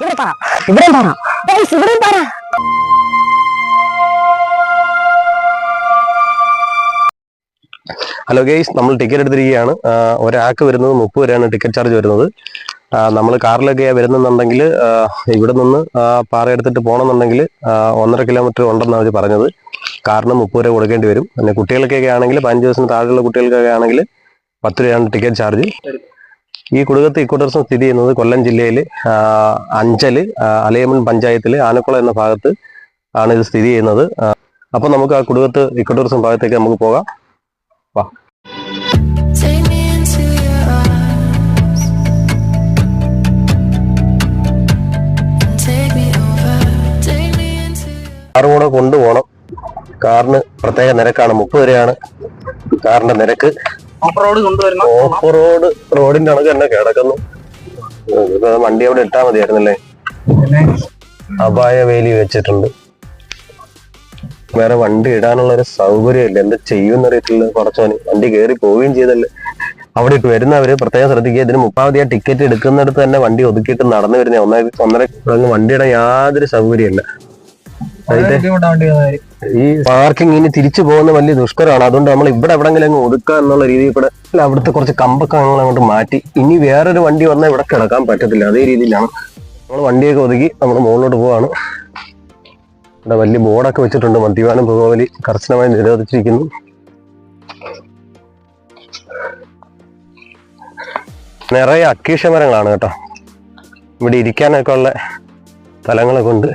ഇവിടെ hello guys നമ്മൾ ticket എടുത്തിരിക്കുകയാണ്. ഒരാൾക്ക് വരുന്നത് മുപ്പത് രൂപയാണ് ടിക്കറ്റ് ചാർജ് വരുന്നത്. നമ്മൾ കാറിലൊക്കെ വരുന്നുണ്ടെങ്കിൽ ഇവിടെ നിന്ന് പാറ എടുത്തിട്ട് പോകണമെന്നുണ്ടെങ്കിൽ ഒന്നര കിലോമീറ്റർ ഉണ്ടെന്നാണ് അവർ പറഞ്ഞത്. കാറിന് മുപ്പത് രൂപ കൊടുക്കേണ്ടി വരും. പിന്നെ കുട്ടികൾക്കൊക്കെ ആണെങ്കിൽ പതിനഞ്ച് ദിവസത്തിന് താഴെയുള്ള കുട്ടികൾക്കൊക്കെ ആണെങ്കിൽ പത്ത് രൂപയാണ് ടിക്കറ്റ് ചാർജ് ഈ കുടുകത്ത് ഇക്കോ ടൂറിസം സ്ഥിതി ചെയ്യുന്നത് കൊല്ലം ജില്ലയിൽ അഞ്ചൽ അലയമൺ പഞ്ചായത്തിൽ ആനക്കുളം എന്ന ഭാഗത്ത് ആണ് ഇത് സ്ഥിതി ചെയ്യുന്നത്. അപ്പോൾ നമുക്ക് ആ കുടുകത്ത് ഇക്കോ ടൂറിസം ഭാഗത്തേക്ക് നമുക്ക് പോകാം. വാ. കാറും കൂടെ കൊണ്ടുപോകണം. കാറിന് പ്രത്യേക നിരക്കാണ്. മുപ്പത് രൂപയാണ് കാറിന്റെ നിരക്ക്. ഓഫ് റോഡ് കൊണ്ടുവരുന്ന ഓഫ് റോഡ് റോഡിന്റെ കണക്ക് തന്നെ കിടക്കുന്നു. വണ്ടി അവിടെ ഇട്ടാ മതിയായിരുന്നല്ലേ? അപായ വേലി വെച്ചിട്ടുണ്ട്. വേറെ വണ്ടി ഇടാനുള്ള ഒരു സൗകര്യമില്ല. എന്ത് ചെയ്യുമെന്നറിയത്തില്ല കുറച്ചോന് വണ്ടി കയറി പോവുകയും ചെയ്തല്ലേ. അവിടെ ഇട്ട് വരുന്നവര് പ്രത്യേകം ശ്രദ്ധിക്കുക. ഇതിന് മുപ്പാമതി ആ ടിക്കറ്റ് എടുക്കുന്നിടത്ത് തന്നെ വണ്ടി ഒതുക്കിയിട്ട് നടന്നു വരുന്ന. ഒന്നര ഒന്നര വണ്ടിയുടെ യാതൊരു സൗകര്യമില്ല ഈ പാർക്കിംഗ് ഇനി തിരിച്ചു പോകുന്ന വലിയ ദുഷ്കരമാണ് അതുകൊണ്ട് നമ്മൾ ഇവിടെ എവിടെങ്കിലും അങ്ങ് ഒതുക്കുക എന്നുള്ള രീതിയിൽ കൂടെ അല്ല, അവിടുത്തെ കുറച്ച് കമ്പൊക്കെ ഞങ്ങൾ അങ്ങോട്ട് മാറ്റി. ഇനി വേറൊരു വണ്ടി വന്നാൽ ഇവിടെ കിടക്കാൻ പറ്റത്തില്ല. അതേ രീതിയിലാണ്. നമ്മൾ വണ്ടിയൊക്കെ ഒതുക്കി നമ്മൾ മുകളിലോട്ട് പോവാണ്. ഇവിടെ വലിയ ബോർഡൊക്കെ വെച്ചിട്ടുണ്ട്. മദ്യപാനം പുകവലി കർശനമായി നിരോധിച്ചിരിക്കുന്നു. നിറയെ അക്കീഷ മരങ്ങളാണ് കേട്ടോ. ഇവിടെ ഇരിക്കാനൊക്കെ ഉള്ള സ്ഥലങ്ങളൊക്കെ ഉണ്ട്.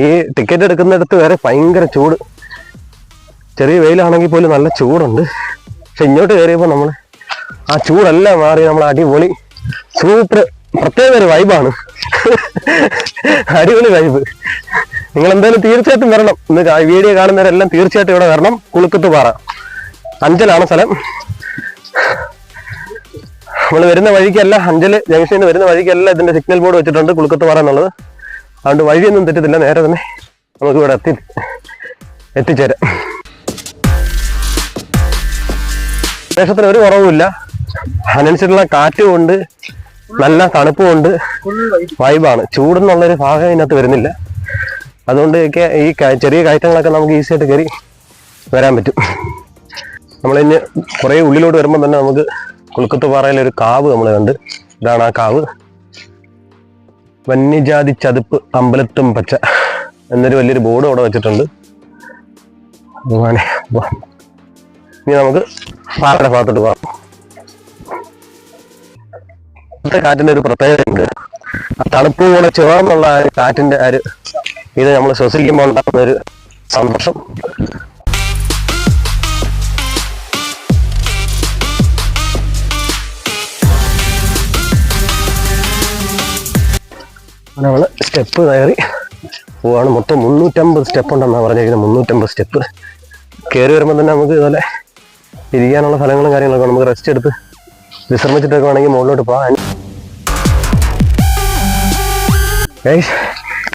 ഈ ടിക്കറ്റ് എടുക്കുന്നിടത്ത് വരെ ഭയങ്കര ചൂട്. ചെറിയ വെയിലാണെങ്കിൽ പോലും നല്ല ചൂടുണ്ട്. പക്ഷെ ഇങ്ങോട്ട് കയറിയപ്പോൾ നമ്മൾ ആ ചൂടെല്ലാം മാറി നമ്മൾ അടിപൊളി സൂപ്പർ പ്രത്യേക ഒരു വൈബാണ് അടിപൊളി വൈബ് നിങ്ങൾ എന്തായാലും തീർച്ചയായിട്ടും വരണം. ഇന്ന് വീഡിയോ കാണുന്നവരെല്ലാം തീർച്ചയായിട്ടും ഇവിടെ വരണം. കുളുക്കത്ത് പാറ അഞ്ചലാണ് സ്ഥലം. നമ്മൾ വരുന്ന വഴിക്കല്ല അഞ്ചൽ ജംഗ്ഷനിൽ വരുന്ന വഴിക്കല്ല ഇതിന്റെ സിഗ്നൽ ബോർഡ് വെച്ചിട്ടുണ്ട് കുളുക്കത്ത് പാറ എന്നുള്ളത്. അതുകൊണ്ട് വഴിയൊന്നും തെറ്റത്തില്ല. നേരെ തന്നെ നമുക്ക് ഇവിടെ എത്തി എത്തിച്ചേരാം. പ്രദേശത്തിന് ഒരു കുറവുമില്ല. അതിനനുസരിച്ചുള്ള കാറ്റും ഉണ്ട്. നല്ല തണുപ്പും ഉണ്ട്. വൈബാണ്. ചൂടെന്നുള്ളൊരു ഭാഗം ഇതിനകത്ത് വരുന്നില്ല. അതുകൊണ്ടൊക്കെ ഈ ചെറിയ കയറ്റങ്ങളൊക്കെ നമുക്ക് ഈസി ആയിട്ട് കയറി വരാൻ പറ്റും. നമ്മളിന്ന് കുറേ ഉള്ളിലോട്ട് വരുമ്പോൾ തന്നെ നമുക്ക് കുളുക്കത്ത് പാറയിലൊരു കാവ് നമ്മൾ കണ്ട്. ഇതാണ് ആ കാവ്. വന്യജാതി ചതുപ്പ് അമ്പലത്തും പച്ച എന്നൊരു വലിയൊരു ബോർഡ് അവിടെ വെച്ചിട്ടുണ്ട്. ഇനി നമുക്ക് പാറയുടെ ഭാഗത്തോട്ട് പോകാം. ഇന്നത്തെ കാറ്റിന്റെ ഒരു പ്രത്യേകതയുണ്ട്. ആ തണുപ്പ് പോലെ ചേർന്നുള്ള ആ കാറ്റിന്റെ ആ ഒരു ഇത് നമ്മൾ ശ്വസിക്കുമ്പോൾ ഉണ്ടാകുന്ന ഒരു സന്തോഷം. നമ്മൾ സ്റ്റെപ്പ് കയറി പോവാണ്. മൊത്തം മുന്നൂറ്റമ്പത് സ്റ്റെപ്പ് ഉണ്ടെന്നാണ് പറഞ്ഞിരിക്കുന്നത്. മുന്നൂറ്റമ്പത് സ്റ്റെപ്പ്. കയറി വരുമ്പോൾ തന്നെ നമുക്ക് ഇതുപോലെ ഇരിക്കാനുള്ള സ്ഥലങ്ങളും കാര്യങ്ങളൊക്കെ നമുക്ക് റെസ്റ്റ് എടുത്ത് വിശ്രമിച്ചിട്ടൊക്കെ വേണമെങ്കിൽ മുകളിലോട്ട് പോകാൻ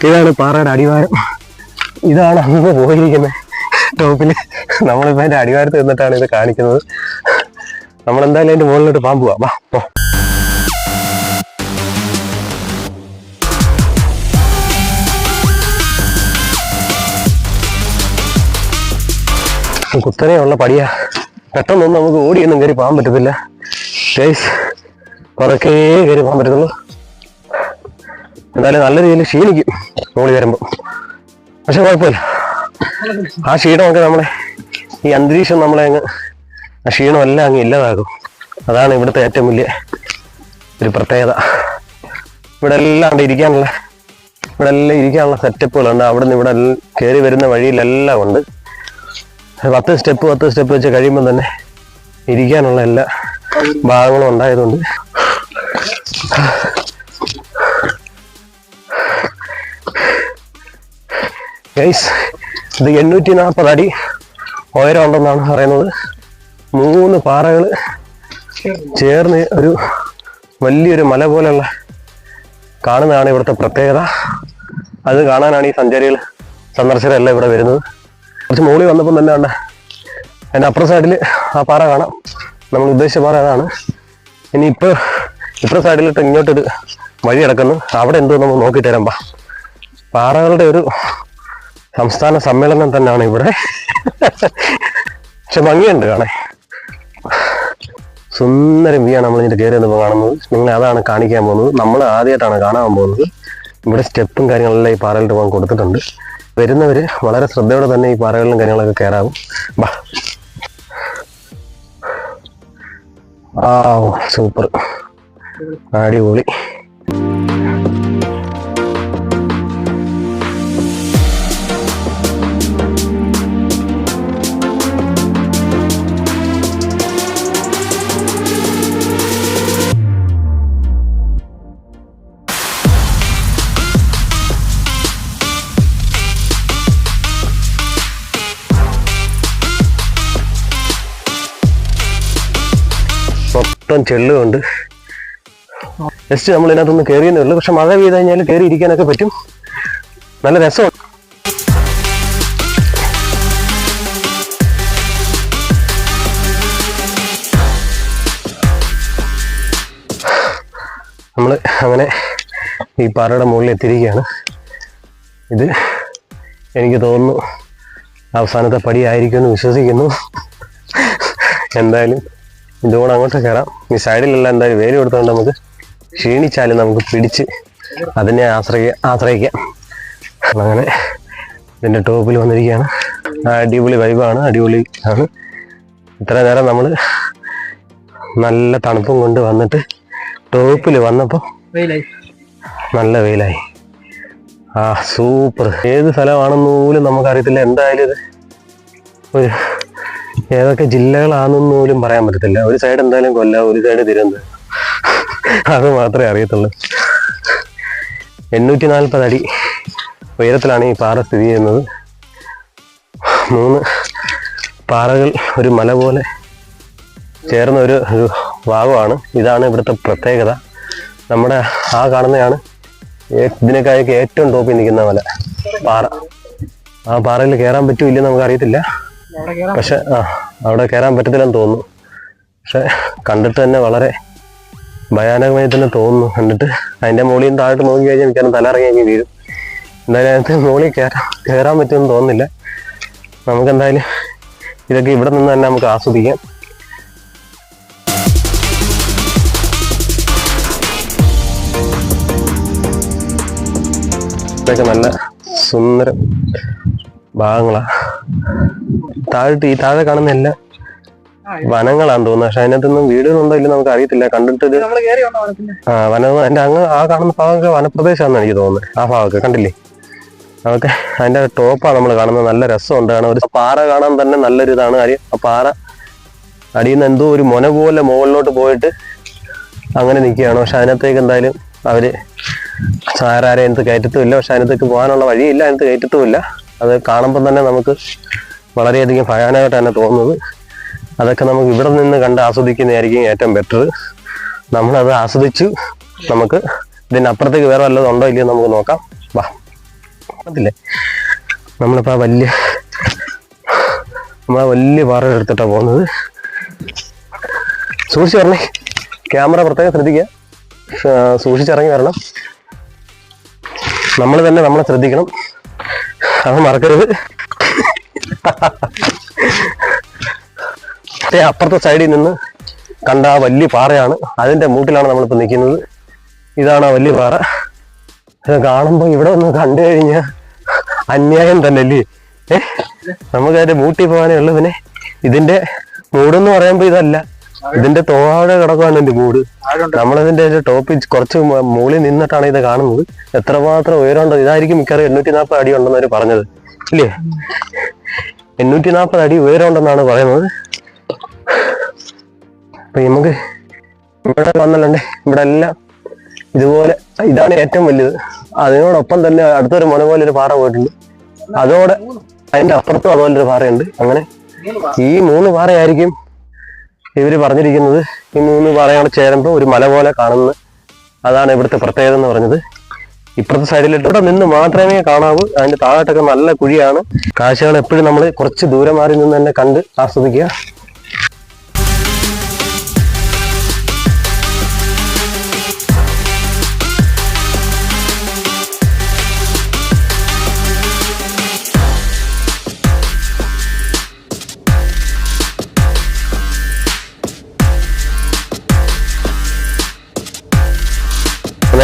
ഇതാണ് പാറയുടെ അടിവാരം. ഇതാണ് അന്ന് പോയിരിക്കുന്നത്. ടോപ്പിൽ നമ്മളിപ്പോൾ അതിന്റെ അടിവാരത്ത് നിന്നിട്ടാണ് ഇത് കാണിക്കുന്നത്. നമ്മളെന്തായാലും അതിന്റെ മുകളിലോട്ട് പാമ്പ് പോവാം. വാ പോ. കുത്തനെയുള്ള പടിയാ. പെട്ടെന്നൊന്നും നമുക്ക് ഓടിയൊന്നും കയറി പോകാൻ പറ്റത്തില്ല. ഗൈസ് പതുക്കെ കയറി പോകാൻ പറ്റത്തുള്ളൂ. എന്തായാലും നല്ല രീതിയിൽ ക്ഷീണിക്കും മോളി വരുമ്പോൾ പക്ഷെ കുഴപ്പമില്ല. ആ ക്ഷീണമൊക്കെ നമ്മളെ ഈ അന്തരീക്ഷം നമ്മളെ അങ്ങ് ആ ക്ഷീണമെല്ലാം അങ്ങ് ഇല്ലാതാകും അതാണ് ഇവിടുത്തെ ഏറ്റവും വലിയ ഒരു പ്രത്യേകത. ഇവിടെ എല്ലാം ഇരിക്കാനുള്ള ഇവിടെ എല്ലാം ഇരിക്കാനുള്ള സെറ്റപ്പുകളുണ്ട് അവിടെ നിന്ന് ഇവിടെ കയറി വരുന്ന വഴിയിലെല്ലാം ഉണ്ട്. പത്ത് സ്റ്റെപ്പ് പത്ത് സ്റ്റെപ്പ് വെച്ച് കഴിയുമ്പോൾ തന്നെ ഇരിക്കാനുള്ള എല്ലാ ഭാഗങ്ങളും ഉണ്ടായതുകൊണ്ട്. ഗൈസ് ഇത് എണ്ണൂറ്റി നാൽപ്പത് അടി ഉയരം ഉണ്ടെന്നാണ് പറയുന്നത്. മൂന്ന് പാറകൾ ചേർന്ന് ഒരു വലിയൊരു മല പോലെയുള്ള കാണുന്നതാണ് ഇവിടുത്തെ പ്രത്യേകത. അത് കാണാനാണ് ഈ സഞ്ചാരികൾ സന്ദർശകരെല്ലാം ഇവിടെ വരുന്നത്. കുറച്ച് മുകളിൽ വന്നപ്പോൾ തന്നെ ഉണ്ട് അതിന്റെ അപ്പുറ സൈഡിൽ ആ പാറ കാണാം. നമ്മൾ ഉദ്ദേശിച്ച പാറ അതാണ്. ഇനി ഇപ്പോൾ ഇപ്പുറ സൈഡിലിട്ട് ഇങ്ങോട്ടൊരു വഴി കിടക്കുന്നു അവിടെ എന്തോ നമ്മൾ നോക്കിയിട്ട് തരാം പാറകളുടെ ഒരു സംസ്ഥാന സമ്മേളനം തന്നെയാണ് ഇവിടെ. പക്ഷെ ഭംഗിയുണ്ട് കാണേ സുന്ദരം വ്യൂ ആണ് നമ്മൾ ഇതിന്റെ കയറി വന്നപ്പോൾ കാണുന്നത്. നിങ്ങൾ അതാണ് കാണിക്കാൻ പോകുന്നത്. നമ്മൾ ആദ്യമായിട്ടാണ് കാണാൻ പോകുന്നത്. ഇവിടെ സ്റ്റെപ്പും കാര്യങ്ങളെല്ലാം ഈ പാറയിലിട്ട് പോകാൻ കൊടുത്തിട്ടുണ്ട്. വരുന്നവര് വളരെ ശ്രദ്ധയോടെ തന്നെ ഈ പാറകളിലും കാര്യങ്ങളൊക്കെ കയറാവും. ആ സൂപ്പർ. അടിപൊളി. മൊത്തം ചെള്ളുണ്ട് ജസ്റ്റ് നമ്മൾ ഇതിനകത്തൊന്ന് കയറിയെന്നേ ഉള്ളൂ. പക്ഷെ മഴ പെയ്ത് കഴിഞ്ഞാൽ കയറി ഇരിക്കാനൊക്കെ പറ്റും. നല്ല രസമുണ്ട് നമ്മൾ അങ്ങനെ ഈ പാറയുടെ മുകളിൽ എത്തിയിരിക്കുകയാണ്. ഇത് എനിക്ക് തോന്നുന്നു അവസാനത്തെ പടിയായിരിക്കുമെന്ന് വിശ്വസിക്കുന്നു. എന്തായാലും ഇതുകൂടെ അങ്ങോട്ട് കയറാം ഈ സൈഡിലെല്ലാം എന്തായാലും വേര് കൊടുത്തുകൊണ്ട് നമുക്ക് ക്ഷീണിച്ചാലും നമുക്ക് പിടിച്ച് അതിനെ ആശ്രയി ആശ്രയിക്കാം. അങ്ങനെ ഇതിന്റെ ടോപ്പിൽ വന്നിരിക്കുകയാണ്. അടിപൊളി വൈബാണ് അടിപൊളി ആണ് ഇത്ര നേരം നമ്മൾ നല്ല തണുപ്പും കൊണ്ട് വന്നിട്ട് ടോപ്പിൽ വന്നപ്പോൾ നല്ല വെയിലായി. ആ സൂപ്പർ. ഏത് സ്ഥലമാണെന്ന് പോലും നമുക്കറിയത്തില്ല. എന്തായാലും ഇത് ഒരു ഏതൊക്കെ ജില്ലകളാണെന്ന് പോലും പറയാൻ പറ്റത്തില്ല. ഒരു സൈഡ് എന്തായാലും കൊല്ല ഒരു സൈഡ് തിരുവനന്തപുരം. അത് മാത്രമേ അറിയത്തുള്ളൂ. എണ്ണൂറ്റി നാൽപ്പത് അടി ഉയരത്തിലാണ് ഈ പാറ സ്ഥിതി ചെയ്യുന്നത്. മൂന്ന് പാറകൾ ഒരു മല പോലെ ചേർന്ന ഒരു ഭാഗമാണ്. ഇതാണ് ഇവിടുത്തെ പ്രത്യേകത. നമ്മുടെ ആ കാണുന്നതാണ് ഇതിനേക്കായൊക്കെ ഏറ്റവും ടോപ്പിൽ നിൽക്കുന്ന മല പാറ. ആ പാറയിൽ കയറാൻ പറ്റൂ ഇല്ലെന്ന് നമുക്ക് അറിയത്തില്ല. പക്ഷെ ആ അവിടെ കയറാൻ പറ്റത്തില്ലെന്ന് തോന്നുന്നു. പക്ഷെ കണ്ടിട്ട് തന്നെ വളരെ ഭയാനകമായി തന്നെ തോന്നുന്നു. കണ്ടിട്ട് അതിന്റെ മുകളിൽ നിന്ന് താഴോട്ട് നോക്കി കഴിഞ്ഞാൽ എനിക്കാണ് തലയിറങ്ങി അങ്ങ് വീഴും. എന്തായാലും അതിനകത്ത് മുകളിൽ കയറാൻ കയറാൻ പറ്റുമെന്ന് തോന്നുന്നില്ല. നമുക്ക് എന്തായാലും ഇതൊക്കെ ഇവിടെ നിന്ന് തന്നെ നമുക്ക് ആസ്വദിക്കാം. ഇതൊക്കെ നല്ല സുന്ദര ഭാഗങ്ങളാ. താഴോട്ട് ഈ താഴെ കാണുന്ന എല്ലാ വനങ്ങളാണ് തോന്നുന്നത് പക്ഷെ അതിനകത്തൊന്നും വീടുകളുണ്ടോ ഇല്ല നമുക്ക് അറിയത്തില്ല കണ്ടിട്ട് ആ വന അതിന്റെ അങ്ങ് ആ കാണുന്ന ഭാഗമൊക്കെ വനപ്രദേശമാണെന്ന് എനിക്ക് തോന്നുന്നത്. ആ ഭാഗമൊക്കെ കണ്ടില്ലേ? അതൊക്കെ അതിന്റെ ടോപ്പാണ് നമ്മൾ കാണുന്നത്. നല്ല രസമുണ്ട്. കാരണം ഒരു പാറ കാണാൻ തന്നെ നല്ലൊരു ഇതാണ്. കാര്യം ആ പാറ അടിയിൽ നിന്ന് എന്തോ ഒരു മുന പോലെ മുകളിലോട്ട് പോയിട്ട് അങ്ങനെ നിൽക്കുകയാണ്. പക്ഷെ അതിനകത്തേക്ക് എന്തായാലും അവർ സാരാരെ അതിനകത്ത് കയറ്റത്തുമില്ല. പക്ഷെ അതിനകത്തേക്ക് പോകാനുള്ള വഴിയില്ല. അതിനകത്ത് കയറ്റത്തുമില്ല. അത് കാണുമ്പോൾ തന്നെ നമുക്ക് വളരെയധികം ഭയാനകമായിട്ട് തന്നെ തോന്നുന്നത്. അതൊക്കെ നമുക്ക് ഇവിടെ നിന്ന് കണ്ട് ആസ്വദിക്കുന്നതായിരിക്കും ഏറ്റവും ബെറ്റർ നമ്മളത് ആസ്വദിച്ചു നമുക്ക് ഇതിനപ്പുറത്തേക്ക് വേറെ വല്ലതും ഉണ്ടോ ഇല്ലയോ നമുക്ക് നോക്കാം. വാ. നമ്മളിപ്പോൾ നമ്മളിപ്പോ ആ വലിയ നമ്മളാ വലിയ പാറ എടുത്തിട്ടാണ് പോകുന്നത്. സൂക്ഷിച്ച് വരണേ. ക്യാമറ പ്രത്യേകം ശ്രദ്ധിക്കുക. സൂക്ഷിച്ചിറങ്ങി വരണം. നമ്മൾ തന്നെ നമ്മളെ ശ്രദ്ധിക്കണം. അത് മറക്കരുത്. അപ്പുറത്തെ സൈഡിൽ നിന്ന് കണ്ട ആ വലിയ പാറയാണ്. അതിന്റെ മൂട്ടിലാണ് നമ്മളിപ്പോൾ നിൽക്കുന്നത്. ഇതാണ് ആ വലിയ പാറ. ഇത് കാണുമ്പോൾ ഇവിടെ ഒന്ന് കണ്ടു കഴിഞ്ഞാൽ അന്യായം തന്നെ അല്ലേ ഏഹ് നമുക്ക് അതിന്റെ മൂട്ടി പോകാനേ ഉള്ളു പിന്നെ. ഇതിന്റെ മൂടെന്ന് പറയുമ്പോൾ ഇതല്ല. ഇതിന്റെ തോടെ കിടക്കുവാണ് എന്റെ മൂട്. നമ്മളതിന്റെ ടോപ്പിൽ കുറച്ച് മുകളിൽ നിന്നിട്ടാണ് ഇത് കാണുന്നത്. എത്രമാത്രം ഉയരമുണ്ടോ ഇതായിരിക്കും മിക്കവാറും എണ്ണൂറ്റി നാൽപ്പത് അടി ഉണ്ടെന്ന് അവർ പറഞ്ഞത്. ഇല്ലേ? എണ്ണൂറ്റി നാൽപ്പത് അടി ഉയരമുണ്ടെന്നാണ് പറയുന്നത്. അപ്പൊ നമുക്ക് ഇവിടെ വന്നല്ലേ ഇവിടെ എല്ലാം ഇതുപോലെ ഇതാണ് ഏറ്റവും വലുത് അതിനോടൊപ്പം തന്നെ അടുത്തൊരു മുന പോലെ ഒരു പാറ പോയിട്ടുണ്ട്. അതോടെ അതിന്റെ അപ്പുറത്തും അതുപോലെ ഒരു പാറയുണ്ട്. അങ്ങനെ ഈ മൂന്ന് പാറയായിരിക്കും ഇവർ പറഞ്ഞിരിക്കുന്നത് ഈ മൂന്ന് പാറയാണ് ചേരുമ്പോൾ ഒരു മല പോലെ കാണുന്നത്. അതാണ് ഇവിടുത്തെ പ്രത്യേകത എന്ന് പറഞ്ഞത്. ഇപ്പുറത്തെ സൈഡിലിട്ട് ഇവിടെ നിന്ന് മാത്രമേ കാണാവൂ. അതിന്റെ താഴോട്ടൊക്കെ നല്ല കുഴിയാണ്. കാഴ്ചകൾ എപ്പോഴും നമ്മൾ കുറച്ച് ദൂരം മാറി നിന്ന് തന്നെ കണ്ട് ആസ്വദിക്കുക.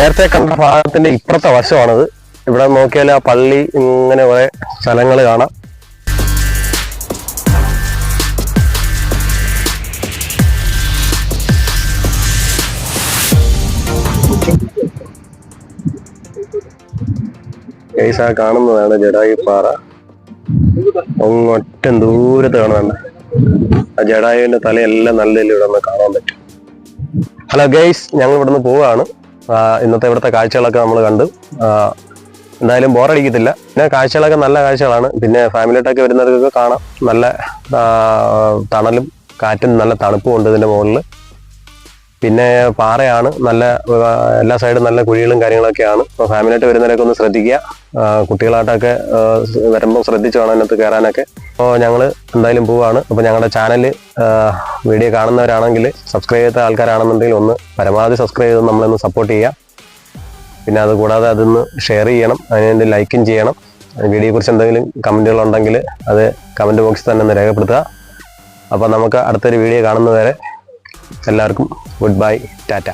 നേരത്തെ കണ്ട ഭാഗത്തിന്റെ ഇപ്പുറത്തെ വശമാണത്. ഇവിടെ നോക്കിയാൽ ആ പള്ളി ഇങ്ങനെ കുറെ സ്ഥലങ്ങൾ കാണാം. കാണുന്നതാണ് ജഡായു പാറ ഒന്നൊറ്റം ദൂരത്ത് കാണുന്നുണ്ട് ആ ജഡായുവിന്റെ തലയെല്ലാം നല്ല ഇവിടെ കാണാൻ പറ്റും. ഹലോ ഗൈസ് ഞങ്ങൾ ഇവിടുന്ന് പോവാണ് ഇന്നത്തെ ഇവിടുത്തെ കാഴ്ചകളൊക്കെ നമ്മൾ കണ്ടു. എന്തായാലും ബോറടിക്കത്തില്ല പിന്നെ കാഴ്ചകളൊക്കെ നല്ല കാഴ്ചകളാണ്. പിന്നെ ഫാമിലിയായിട്ടൊക്കെ വരുന്നവർക്കൊക്കെ കാണാം. നല്ല തണലും കാറ്റും നല്ല തണുപ്പും ഉണ്ട് ഇതിന്റെ മുകളിൽ പിന്നെ പാറയാണ്. നല്ല എല്ലാ സൈഡും നല്ല കുഴികളും കാര്യങ്ങളൊക്കെയാണ്. അപ്പോൾ ഫാമിലിയായിട്ട് വരുന്നവരൊക്കെ ഒന്ന് ശ്രദ്ധിക്കുക. കുട്ടികളായിട്ടൊക്കെ വരുമ്പോൾ ശ്രദ്ധിച്ച് വേണം അതിനകത്ത് കയറാനൊക്കെ. അപ്പോൾ ഞങ്ങൾ എന്തായാലും പോവാണ്. അപ്പോൾ ഞങ്ങളുടെ ചാനൽ വീഡിയോ കാണുന്നവരാണെങ്കിൽ സബ്സ്ക്രൈബ് ചെയ്ത ആൾക്കാരാണെന്നുണ്ടെങ്കിൽ ഒന്ന് പരമാവധി സബ്സ്ക്രൈബ് ചെയ്ത് നമ്മളൊന്ന് സപ്പോർട്ട് ചെയ്യുക. പിന്നെ അതുകൂടാതെ അതൊന്ന് ഷെയർ ചെയ്യണം. അതിനുവേണ്ടി ലൈക്കും ചെയ്യണം. വീഡിയോയെക്കുറിച്ച് എന്തെങ്കിലും കമന്റുകൾ ഉണ്ടെങ്കിൽ അത് കമന്റ് ബോക്സിൽ തന്നെ ഒന്ന് രേഖപ്പെടുത്തുക. അപ്പോൾ നമുക്ക് അടുത്തൊരു വീഡിയോ കാണുന്നവരെ എല്ലാവർക്കും ഗുഡ് ബൈ ടാറ്റ.